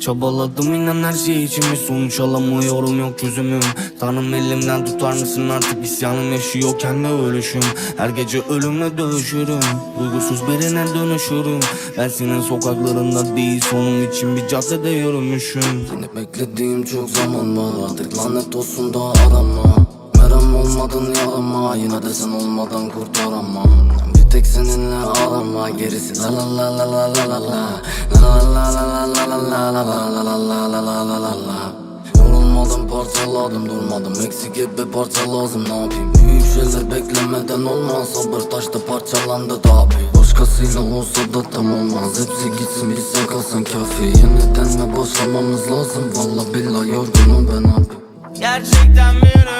Çabaladım inan her şey için bir sonuç alamıyorum yok çözümüm. Tanrım elimden tutar mısın artık. İsyanım yaşıyor kendi ölüşüm. Her gece ölümle dövüşürüm. Duygusuz birine dönüşürüm. Ben senin sokaklarında değil sonum için bir caddede yürümüşüm. Seni beklediğim çok zaman var. Artık lanet olsun da arama. Meram olmadın yarama. Yine de sen olmadan kurtaramam tek seninle arama Gerisi la la la la la la la la La la la la la la la la la la la la la la la la la Yorulmadım parçaladım durmadım Eksik bir parça lazım ne yapayım Büyük şeyler beklemeden olmaz Sabır taşta parçalandı tabi Başkasıyla olsa da tam olmaz Hepsi gitsin bir sen kalsın kafi Yeniden mi başlamamız lazım Valla billahi yorgunum ben abi Gerçekten bir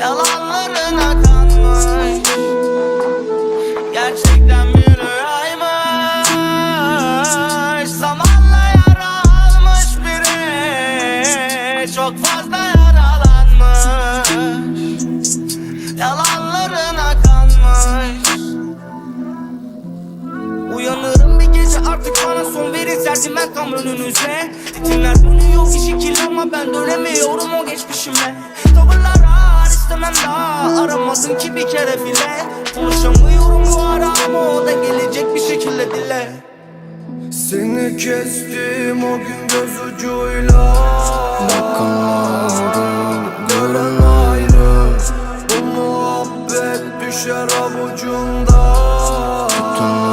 Yalanlarına kanmış Gerçekten bir rüyaymış Zamanla yara almış biri. Çok fazla yaralanmış. Yalanlarına kanmış Uyanırım bir gece artık bana son verin serdim ben tam önünüze. Ritimler dönüyor bir şekil ama ben dönemiyorum ki bir kere bile Konuşamıyorum bu ara ama o da gelecek bir şekilde dile. Seni kestim o gün göz ucuyla. Bakamadım gören ayrı. Bu muhabbet düşer avucunda. Tutanları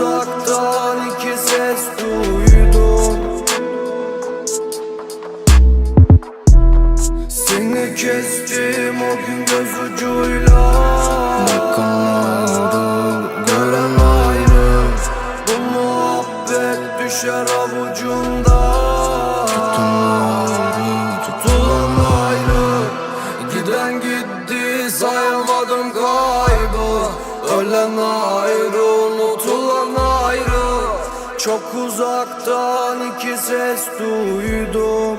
uzaktan iki ses duydum. Seni kestim o gün göz ucuyla. Bakamadım gören ayrı Bu muhabbet düşer avucunda. Tutulan ayrı Giden gitti sayamadım kaybı. Ölen ayrı Çok uzaktan iki ses duydum